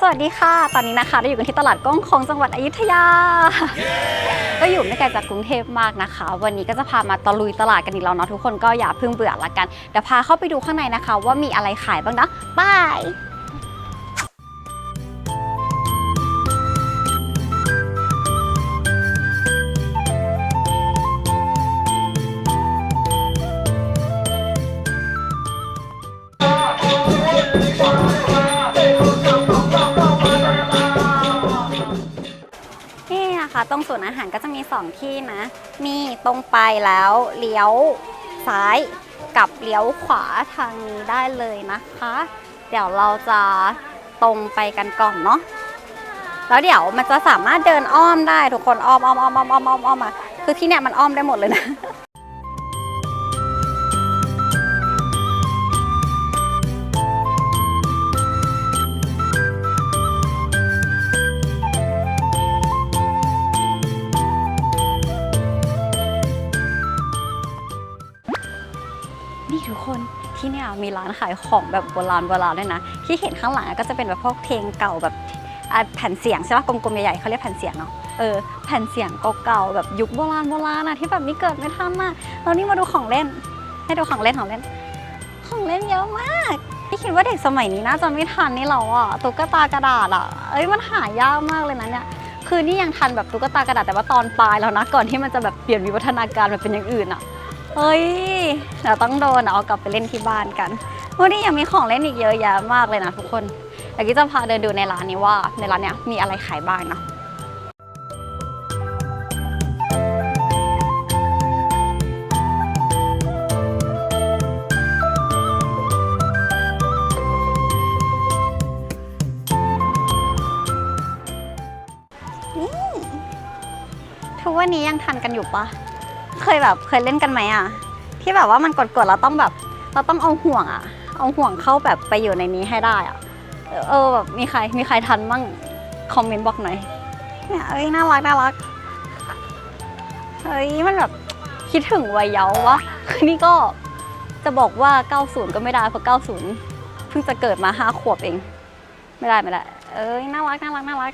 สวัสดีค่ะ ตอนนี้นะคะเราอยู่กันที่ตลาดก้องของจังหวัดอยุธยา ก็อยู่ไม่ไกลจากกรุงเทพมากนะคะ วันนี้ก็จะพามาตะลุยตลาดกันอีกแล้วเนาะทุกคนก็อย่าเพิ่งเบื่อละกันเดี๋ยวพาเข้าไปดูข้างในนะคะ ว่ามีอะไรขายบ้างนะบาย ตรงศูนย์อาหารก็จะมี 2 ที่นะ มีตรงไปแล้วเลี้ยวซ้ายกับเลี้ยวขวาทางนี้ได้เลยนะคะ เดี๋ยวเราจะตรงไปกันก่อนเนาะแล้วเดี๋ยวมันจะสามารถเดินอ้อมได้ทุกคนอ้อมอ้อมอ้อมอ้อมอ้อมอ้อมอ้อมมาคือที่เนี่ยมันอ้อมได้หมดเลยนะานขายของแบบโบราณโบราณด้วยนะ ที่เห็นข้างหลังก็จะเป็นแบบพวกเพลงเก่าแบบแผ่นเสียงใช่ป่ะกลมๆใหญ่ๆเขาเรียกแผ่นเสียงเนาะเออแผ่นเสียงเก่าๆแบบยุคโบราณโบราณอะที่แบบนี้เกิดไม่ทันอะแล้วนี่มาดูของเล่น ให้ดูของเล่นของเล่น ของเล่นเยอะมากพี่คิดว่าเด็กสมัยนี้น่าจะไม่ทันนี่เราอะตุ๊กตากระดาษอะเอ้ยมันหายากมากเลยนะเนี่ยคือนี่ยังทันแบบตุ๊กตากระดาษแต่ว่าตอนปลายแล้วนะก่อนที่มันจะแบบเปลี่ยนวิวัฒนาการมาเป็นอย่างอื่นอะเฮ้ยเดี๋ยวต้องโดนเอากลับไปเล่นที่บ้านกัน วันนี้ยังมีของเล่นอีกเยอะแยะมากเลยนะทุกคนเดี๋ยวกี้จะพาเดินดูในร้านนี้ว่า ในร้านเนี้ยมีอะไรขายบ้างเนาะทุกวันนี้ยังทันกันอยู่ปะเคยแบบเคยเล่นกันไหมอะที่แบบว่ามันกดๆเราต้องแบบ เราต้องเอาห่วงอะ เอาห่วงเข้าแบบไปอยู่ในนี้ให้ได้อะเออเออแบบมีใครมีใครทันบ้างคอมเมนต์บอกหน่อยเนี่ยเอ้ยน่ารักน่ารักเฮ้ยมันแบบคิดถึงวัยเยาว์วะคือนี่ก็จะบอกว่า 90 ก็ไม่ได้เพราะ 90 เพิ่งจะเกิดมา 5 ขวบเอง ไม่ได้ไม่ได้ เอ้ยน่ารักน่ารักน่ารัก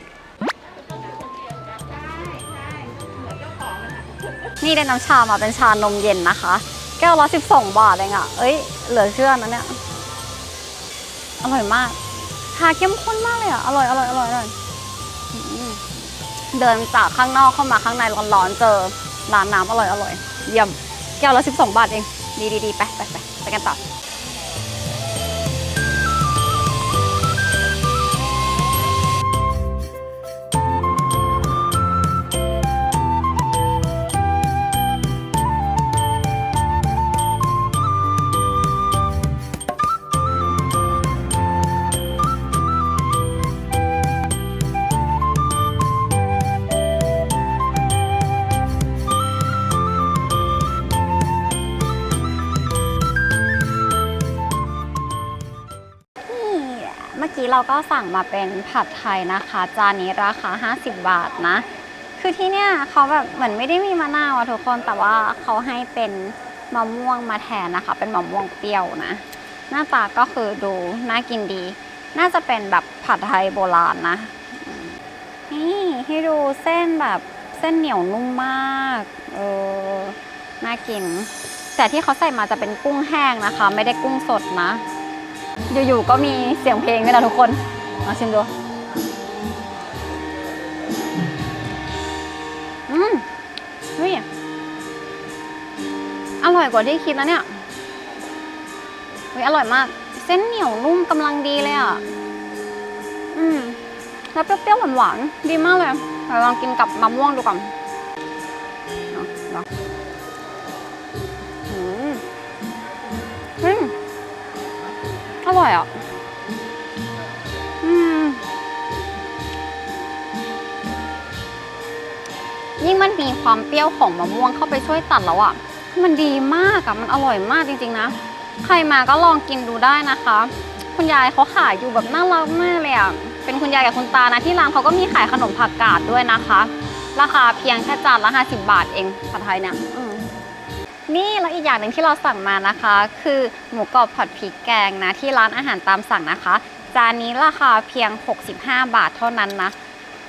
นี่ได้น้ำชามาเป็นชานมเย็นนะคะ แก้วละ12 บาทเองอะ่ะ เอ้ย เหลือเชื่อนะเนี่ย อร่อยมาก ชาเข้มข้นมากเลยอะ อร่อยอร่อยอร่อยอร่อยเดินจากข้างนอกเข้ามาข้างในร้อนๆเจอร้านน้ำอร่อยอร่อย เยี่ยม แก้วละ 12 บาทเอง ดีดีดีไปไปไปไปกันต่อ เราก็สั่งมาเป็นผัดไทยนะคะ จานนี้ราคา 50 บาทนะ คือที่เนี่ยเขาแบบเหมือนไม่ได้มีมะนาวอะทุกคนแต่ว่าเขาให้เป็นมะม่วงมาแทนนะคะ เป็นมะม่วงเปรี้ยวนะ หน้าตาก็คือดูน่ากินดี น่าจะเป็นแบบผัดไทยโบราณนะนี่ให้ดูเส้นแบบเส้นเหนียวนุ่มมากเออน่ากิน แต่ที่เขาใส่มาจะเป็นกุ้งแห้งนะคะ ไม่ได้กุ้งสดนะ อยู่ๆก็มีเสียงเพลงด้วยนะทุกคนมาชิมดูอืมเฮ้ยอร่อยกว่าที่คิดนะเนี่ยเฮ้ยอร่อยมาก เส้นเหนียวนุ่มกำลังดีเลยอะ อืม แล้วเปรี้ยวๆหวานๆดีมากเลยเดี๋ยวลองกินกับมะม่วงดูก่อน ร่อยอะ อืม ยิ่งมันมีความเปรี้ยวของมะม่วงเข้าไปช่วยตัดแล้วอะ มันดีมากอะ มันอร่อยมากจริงๆนะ ใครมาก็ลองกินดูได้นะคะ คุณยายเขาขายอยู่แบบน่ารักมากเลยอะ เป็นคุณยายกับคุณตานะที่ร้านเขาก็มีขายขนมผักกาดด้วยนะคะ ราคาเพียงแค่จานละ50 บาทเองผัดไทยเนี่ย นี่แล้วอีกอย่างหนึ่งที่เราสั่งมานะคะ คือหมูกรอบผัดพริกแกงนะที่ร้านอาหารตามสั่งนะคะ จานนี้ราคาเพียง 65 บาทเท่านั้นนะ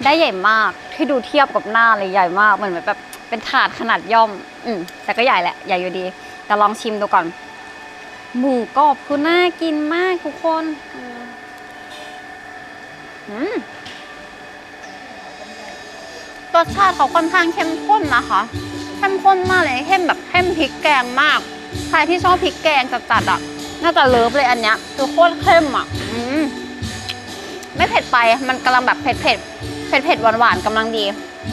ได้ใหญ่มากที่ดูเทียบกับหน้าเลยใหญ่มากเหมือนแบบเป็นถาดขนาดย่อม อืมแต่ก็ใหญ่แหละใหญ่อยู่ดี แต่ลองชิมดูก่อน หมูกรอบคือน่ากินมากทุกคนอืมอืมรสชาติเขาค่อนข้างเข้มข้นนะคะ เข้มข้นมากเลยเข้มแบบเข้มพริกแกงมาก ใครที่ชอบพริกแกงจัดๆอะน่าจะเลิฟเลยอันเนี้ยคือโคตรเข้มอะอืมไม่เผ็ดไปมันกำลังแบบเผ็ดเผ็ดเผ็ดเผ็ดหวานหวานๆกำลังดี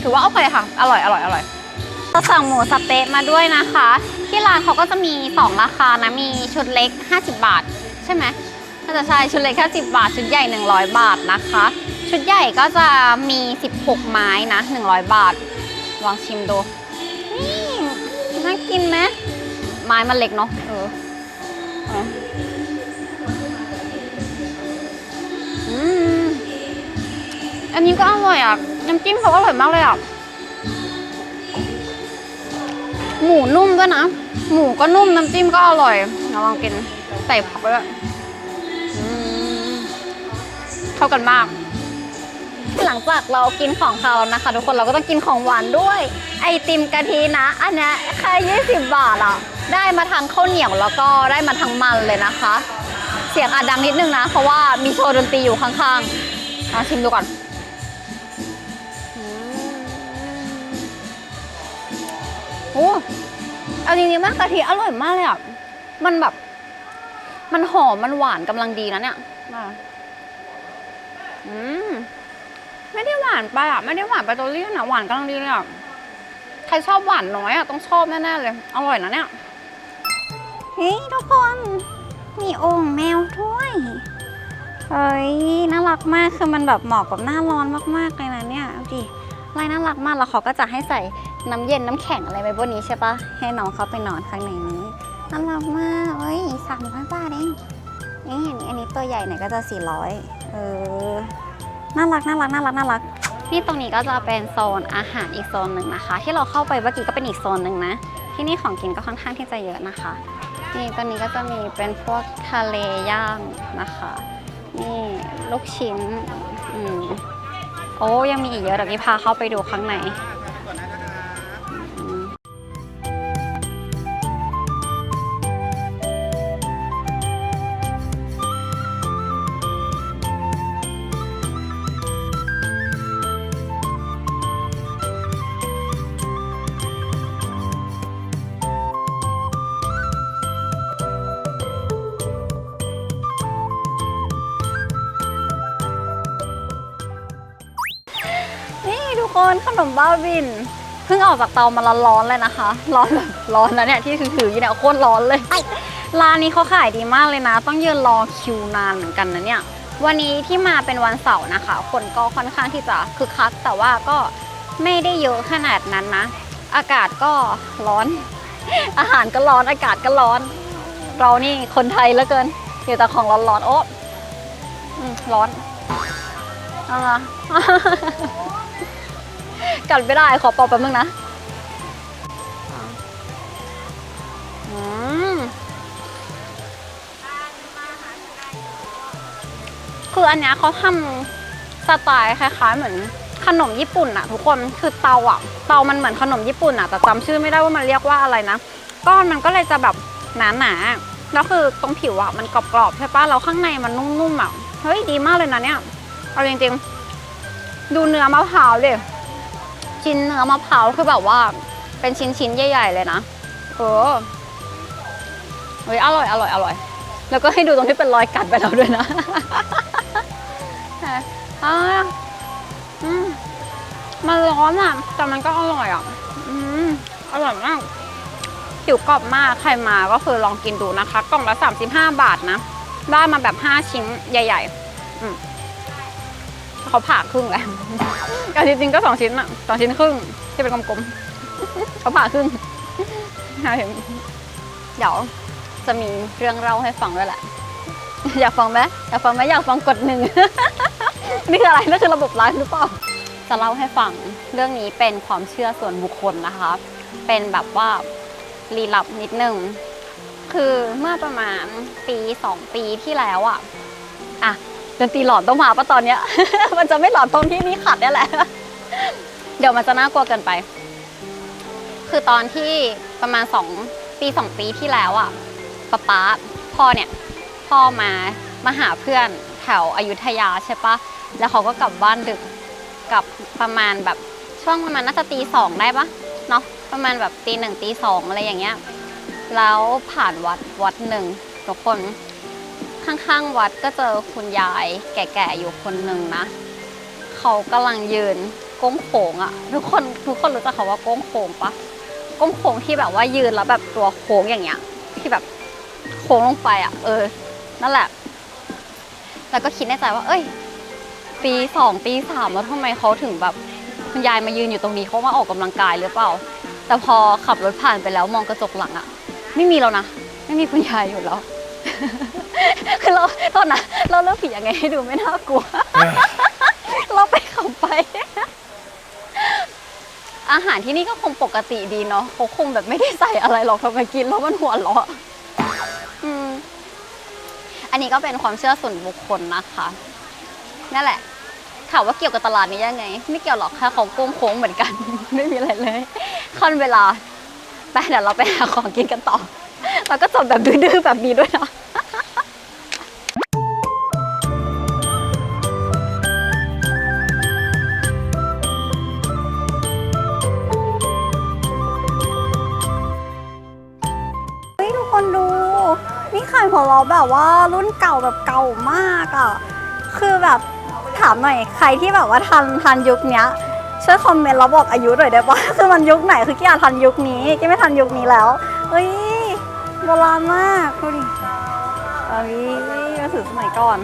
ถือว่าโอเคค่ะ อร่อยอร่อยอร่อยก็สั่งหมูสเต๊ะมาด้วยนะคะ ที่ร้านเขาก็จะมี 2 ราคานะ มีชุดเล็ก 50 บาท ใช่ไหมน่าจะใช่ชุดเล็กแค่10 บาท ชุดใหญ่ 100 บาทนะคะ ชุดใหญ่ก็จะมี 16 ไม้นะ 100 บาท ลองชิมดู น่ากินไหมไม้มันเล็กเนาะเออเอออืมอันนี้ก็อร่อยอะน้ำจิ้มเขาอร่อยมากเลยอะหมูนุ่มด้วยนะ หมูก็นุ่มน้ำจิ้มก็อร่อยเราลองกินใส่ผักด้วยเข้ากันมาก หลังจากเรากินของคาวนะคะ ทุกคนเราก็ต้องกินของหวานด้วย ไอติมกะทินะ อันนี้แค่20บาทอะได้มาทั้งข้าวเหนียวแล้วก็ได้มาทั้งมันเลยนะคะ เสียงอาจดังนิดนึงนะ เพราะว่ามีโชว์ดนตรีอยู่ข้างๆมาชิมดูก่อนโอ้เอาจริงๆมากกะทิอร่อยมากเลยอะ มันแบบ มันหอม มันหวานกำลังดีนะเนี่ยอืม ไม่ได้หวานไปอะ ไม่ได้หวานไปตัวเลี่ยนอะ หวานกำลังดีเลยอะ ใครชอบหวานน้อยอะ ต้องชอบแน่ๆเลย อร่อยนะเนี่ย เฮ้ยทุกคน มีโอ่งแมวด้วย เฮ้ย น่ารักมาก คือมันแบบเหมาะกับหน้าร้อนมากๆเลยนะเนี่ยดูดิลายน่ารักมาก แล้วเขาก็จะให้ใส่น้ำเย็นน้ำแข็งอะไรไว้บนนี้ใช่ปะให้น้องเขาไปนอนข้างในนี้น่ารักมากเฮ้ยสามร้อยบาทเองนี่อันนี้อันนี้ตัวใหญ่หน่อยก็จะสี่ร้อยเออ น่ารักน่ารักน่ารักน่ารักนี่ตรงนี้ก็จะเป็นโซนอาหารอีกโซนหนึ่งนะคะ ที่เราเข้าไปเมื่อกี้ก็เป็นอีกโซนหนึ่งนะ ที่นี่ของกินก็ค่อนข้างที่จะเยอะนะคะ นี่ตรงนี้ก็จะมีเป็นพวกทะเลย่างนะคะ นี่ลูกชิ้นอืมโอ้ยังมีอีกเยอะเดี๋ยวนี้พาเข้าไปดูข้างใน นขนมบ้าบินเพิ่งออกจากเตามาร้อนๆเลยนะคะ ร้อนแบบร้อนนะเนี่ยที่ถือๆอยู่เนี่ยโคตรร้อนเลยร้านนี้เขาขายดีมากเลยนะ ต้องยืนรอคิวนานเหมือนกันนะเนี่ยวันนี้ที่มาเป็นวันเสาร์นะคะ คนก็ค่อนข้างที่จะคึกคัก แต่ว่าก็ไม่ได้เยอะขนาดนั้นนะ อากาศก็ร้อน อาหารก็ร้อนอากาศก็ร้อน เรานี่คนไทยเหลือเกินอยู่แต่ของร้อนๆโอ้อืมร้อนอาละ กัดไม่ได้ขอเปอกแป๊บนึงนะอืมคืออันเนี้ยเขาทำสไตล์คล้ายๆเหมือนขนมญี่ปุ่นอะทุกคนคือเตาอะเตามันเหมือนขนมญี่ปุ่นอะแต่จำชื่อไม่ได้ว่ามันเรียกว่าอะไรนะก้อนมันก็เลยจะแบบหนาๆแล้วคือตรงผิวอะมันกรอบๆใช่ปะแล้วข้างในมันนุ่มๆอะเฮ้ยดีมากเลยนะเนี่ยเอาจริงๆ ดูเนื้อมะพร้าวดิ ชิ้นเนื้อมะพร้าวคือแบบว่า เป็นชิ้นชิ้นๆใหญ่ ๆ เลยนะเออเฮ้ยอร่อยอร่อยอร่อย แล้วก็ให้ดูตรงที่เป็นรอยกัดไปแล้วด้วยนะอ่าอืมมันร้อนอะ แต่มันก็อร่อยอะอืมอร่อยมากผิวกรอบมาก ใครมาก็คือลองกินดูนะคะ กล่องละ 35 บาทนะ ได้มาแบบ 5 ชิ้นใหญ่ๆอืม เขาผ่าครึ่งแหละแต่จริงๆก็สองชิ้นอะสองชิ้นครึ่งที่เป็นกลมๆเขาผ่าครึ่งใช่เดี๋ยวจะมีเรื่องเล่าให้ฟังด้วยแหละ อยากฟังไหมอยากฟังไหมอยากฟังกดหนึ่งนี่คืออะไรนี่คือระบบไลฟ์หรือเปล่าจะเล่าให้ฟังเรื่องนี้เป็นความเชื่อส่วนบุคคลนะคะ เป็นแบบว่าลี้ลับนิดนึงคือเมื่อประมาณปีสองปีที่แล้วอะอะ ดนตรีหลอนต้องมาปะตอนเนี้ย มันจะไม่หลอนตรงที่นี่ขัดเนี่ยแหละ เดี๋ยวมันจะน่ากลัวเกินไป คือตอนที่ประมาณสองปีสองปีที่แล้วอะป๊าป๊าพ่อเนี่ย พ่อมามาหาเพื่อนแถวอยุธยาใช่ปะแล้วเขาก็กลับบ้านดึกกลับประมาณแบบช่วงประมาณน่าจะตีสองได้ปะเนาะประมาณแบบตีหนึ่งตีสองอะไรอย่างเงี้ย แล้วผ่านวัดวัดหนึ่งทุกคน ข้างๆวัดก็เจอคุณยายแก่ๆอยู่คนหนึ่งนะ เขากำลังยืนก้งโขงอะทุกคนทุกคนรู้จักเขาว่าก้งโขงปะก้งโขงที่แบบว่ายืนแล้วแบบตัวโค้งอย่างเงี้ย ที่แบบโค้งลงไปอะเออ นั่นแหละ แล้วก็คิดในใจว่า เอ้ย ปีสองปีสามแล้วทำไมเขาถึงแบบคุณยายมายืนอยู่ตรงนี้เขามาออกกำลังกายหรือเปล่า แต่พอขับรถผ่านไปแล้วมองกระจกหลังอะไม่มีแล้วนะ ไม่มีคุณยายอยู่แล้ว คือเราโทษนะเราเลือกผียังไงให้ดูไม่น่ากลัว เราไปขับไป อาหารที่นี่ก็คงปกติดีเนาะเขาคงแบบไม่ได้ใส่อะไรหรอกทำไมกินแล้วมันหัวเราะอืมอันนี้ก็เป็นความเชื่อส่วนบุคคลนะคะนั่นแหละถามว่าเกี่ยวกับตลาดนี้ยังไง ไม่เกี่ยวหรอกแค่เขาโค้งโค้งเหมือนกัน ไม่มีอะไรเลยค่อนเวลาไปเดี๋ยวเราไปหาของกินกันต่อ แล้วก็จบแบบดื้อๆแบบนี้ด้วยนะ แบบว่ารุ่นเก่าแบบเก่ามากอะ่ะคือแบบถามหน่อยใครที่แบบว่าทันทันยุคเนี้ยช่วยคอมเมนต์แล้วบอกอายุหน่อยได้ปะคือมันยุคไหนคือกี้อาทันยุคนี้กี้ไม่ทันยุคนี้แล้วเฮ้ยโบราณมากดูดิเอ้ยมาถือสมัยก่อน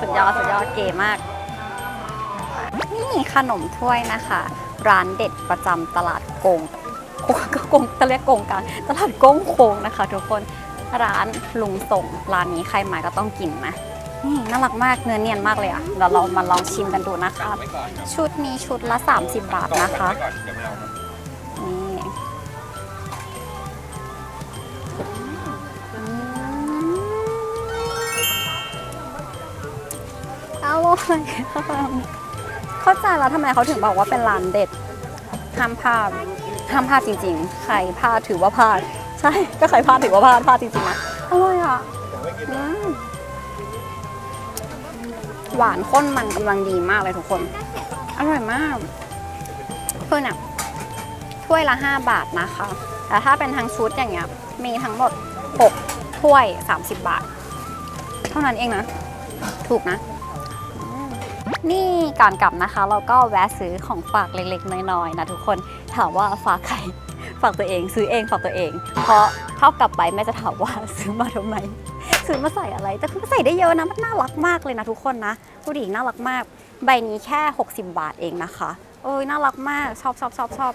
สุดยอดสุดยอดเก๋มาก นี่ขนมถ้วยนะคะ ร้านเด็ดประจำตลาดโกงกงก็โกงจะเรียกโกงกลางตลาดโก้งโคงนะคะทุกคน ร้านลุงส่งร้านนี้ใครมาก็ต้องกินนะนี่น่ารักมากเนื้อเนียนมากเลยอะ่ะเดี๋ยวเรามาลองชิมกันดูนะคะ ชุดนี้ชุดละ 30 บาทนะคะนี่อืมอร่อยเข้าใจแล้วทำไมเขาถึงบอกว่าเป็นร้านเด็ดห้ามพลาดห้ามพลาดจริงๆ ใครพลาดถือว่าพลาด ใช่ก็ใครพลาดถือว่าพลาดพลาดจริงๆนะอร่อยอะอืมหวานข้นมันกำลังดีมากเลยทุกคน อร่อยมากเพื่อนอะถ้วยละ 5 บาทนะคะ แต่ถ้าเป็นทั้งชุดอย่างเงี้ย มีทั้งหมด 6 ถ้วย 30 บาท เท่านั้นเองนะ ถูกนะ นี่ก่อนกลับนะคะ เราก็แวะซื้อของฝากเล็กๆ น้อยๆนะทุกคน ถามว่าฝากใคร ฝากตัวเอง ซื้อเองฝากตัวเอง เพราะเท่ากลับไปแม่จะถามว่าซื้อมาทำไม ซื้อมาใส่อะไร แต่คือใส่ได้เยอะนะมันน่ารักมากเลยนะทุกคนนะผู้หญิงน่ารักมาก ใบนี้แค่ 60 บาทเองนะคะ เอ้ยน่ารักมากชอบชอบชอบชอบ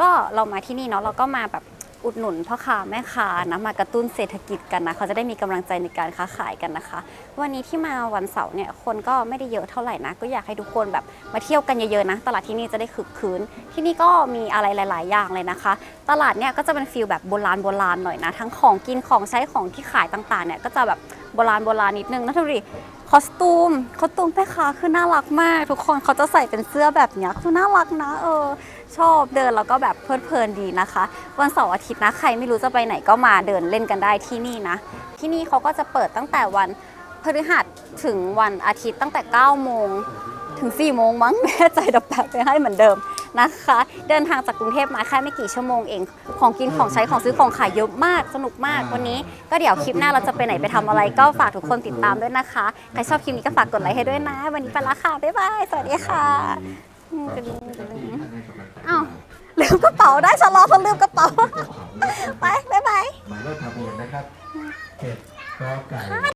ก็เรามาที่นี่เนาะเราก็มาแบบ อุดหนุนพ่อค้าแม่ค้านะมากระตุ้นเศรษฐกิจกันนะ เขาจะได้มีกำลังใจในการค้าขายกันนะคะ วันนี้ที่มาวันเสาร์เนี่ยคนก็ไม่ได้เยอะเท่าไหร่นะ ก็อยากให้ทุกคนแบบมาเที่ยวกันเยอะๆนะ ตลาดที่นี่จะได้คึกคืน ที่นี่ก็มีอะไรหลาย ๆ อย่างเลยนะคะ ตลาดเนี่ยก็จะเป็นฟิลแบบโบราณโบราณหน่อยนะ ทั้งของกินของใช้ของที่ขายต่างๆเนี่ยก็จะแบบโบราณโบราณนิดนึงนะทุกทีคอสตูมคอสตูมแม่ค้าคือน่ารักมาก ทุกคนเขาจะใส่เป็นเสื้อแบบเนี้ยคือน่ารักนะเออ ชอบเดินแล้วก็แบบเพลิดเพลินดีนะคะ วันเสาร์อาทิตย์นะใครไม่รู้จะไปไหนก็มาเดินเล่นกันได้ที่นี่นะ ที่นี่เขาก็จะเปิดตั้งแต่วันพฤหัสถึงวันอาทิตย์ตั้งแต่ 9 โมงถึง 4 โมงมั้งไม่แน่ใจเดี๋ยวแปะไปให้เหมือนเดิมนะคะ เดินทางจากกรุงเทพมาแค่ไม่กี่ชั่วโมงเอง ของกินของใช้ของซื้อของขายเยอะมาก สนุกมากวันนี้ ก็เดี๋ยวคลิปหน้าเราจะไปไหนไปทำอะไร ก็ฝากทุกคนติดตามด้วยนะคะ ใครชอบคลิปนี้ก็ฝากกดไลค์ให้ด้วยนะ วันนี้ไปละค่ะ บ๊ายบาย สวัสดีค่ะ อืมจะลืมจะลืมอ้าวลืมกระเป๋าได้ชะลอเพราะลืมกระเป๋า ไปบ๊ายบาย หมายเลขทะเบียนนะครับเจ็ดกอไก่